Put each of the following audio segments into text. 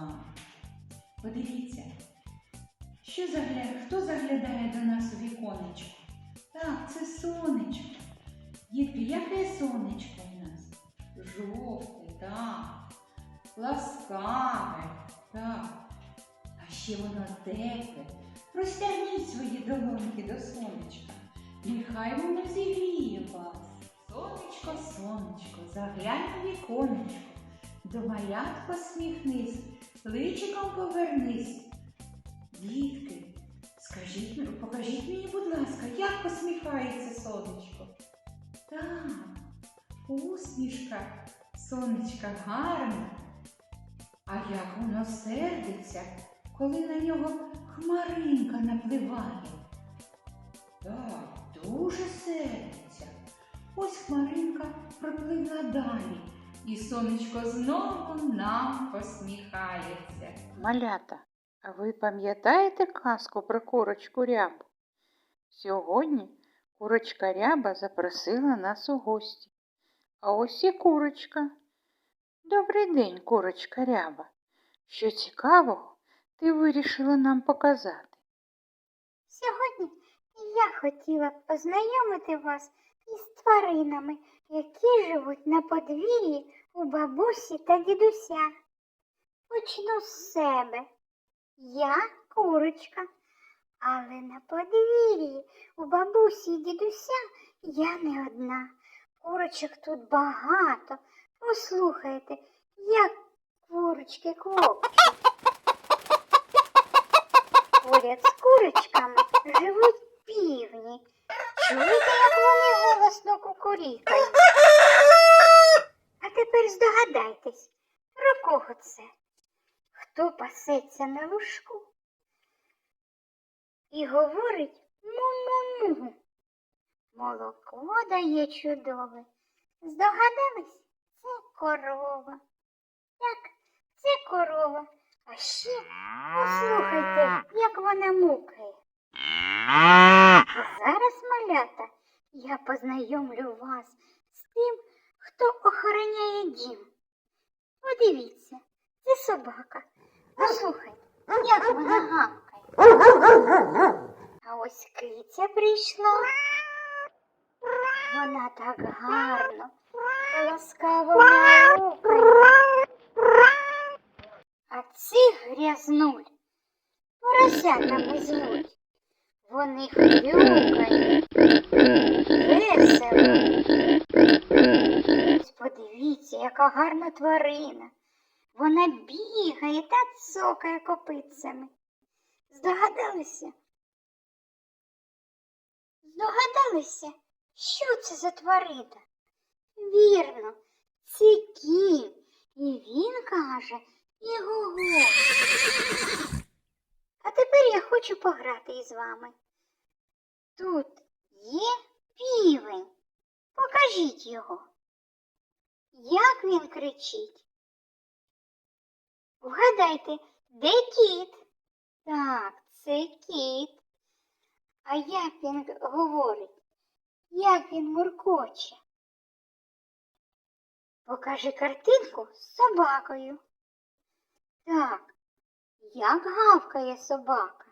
вами. Подивіться, що загля... хто заглядає до нас у віконечко? Так, це сонечко. Дітки, яке сонечко у нас? Жовте, так. Ласкаве, так. А ще воно тепле. Простягніть свої долоньки до сонечка. Нехай воно зігріє вас. Сонечко, сонечко, заглянь у віконечко, до малят посміхнись, личиком повернись. Дітки, скажіть, покажіть мені, будь ласка, як посміхається сонечко. Так, усмішка, сонечка гарна. А як воно сердиться, коли на нього хмаринка напливає. Так, дуже сердиться. Ось хмаринка пропливла далі, і сонечко знову нам посміхається. Малята, а ви пам'ятаєте казку про курочку рябу? Сьогодні курочка ряба запросила нас у гості. А ось і курочка. Добрий день, курочка ряба. Що цікавого ти вирішила нам показати? Сьогодні я хотіла б познайомити вас із тваринами, які живуть на подвір'ї у бабусі та дідуся. Почну з себе. Я курочка, але на подвір'ї у бабусі і дідуся я не одна. Курочок тут багато. Послухайте, як курочки квокчуть. Поряд з курочками живуть півні. Чуєте, голосно кукурікають? А тепер здогадайтесь, про кого це? Хто пасеться на лужку? І говорить му-му-му. Молоко дає чудове. Здогадались? Це корова. Так, це корова. А ще послухайте, як вона мукає. А зараз, малята, я познайомлю вас з тим, хто охороняє дім. Подивіться, це собака. Послухайте, як вона гавкає. А ось киця прийшла. Вона так гарно, ласкаво мяукає. А цих грязнуль поросятами звуть. Вони хрюкають, весело. Ось подивіться, яка гарна тварина. Вона бігає та цокає копитцями. Здогадалися? Здогадалися, що це за тварина? Вірно, це кінь. І він каже Іго-го. А тепер я хочу пограти із вами. Тут є півень. Покажіть його. Як він кричить? Вгадайте, де кіт? Так, це кіт. А як він говорить? Як він муркоче? Покажи картинку з собакою. Так, як гавкає собака.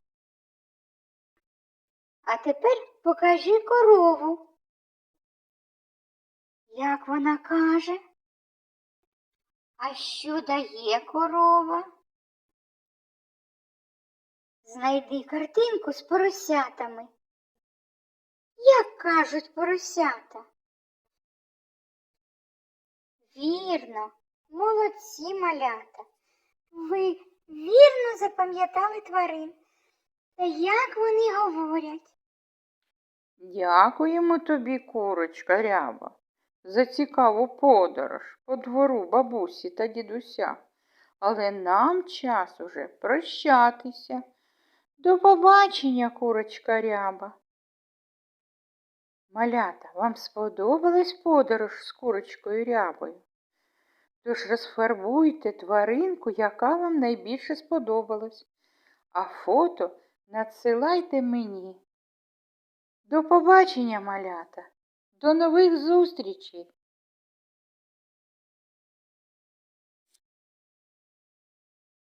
А тепер покажи корову. Як вона каже? А що дає корова? Знайди картинку з поросятами. Як кажуть поросята? Вірно, молодці малята. Ви вірно запам'ятали тварин. Та як вони говорять? Дякуємо тобі, курочка ряба, за цікаву подорож по двору бабусі та дідуся. Але нам час уже прощатися. До побачення, курочка ряба. Малята, вам сподобалась подорож з курочкою рябою? Тож розфарбуйте тваринку, яка вам найбільше сподобалась, а фото надсилайте мені. До побачення, малята, до нових зустрічей!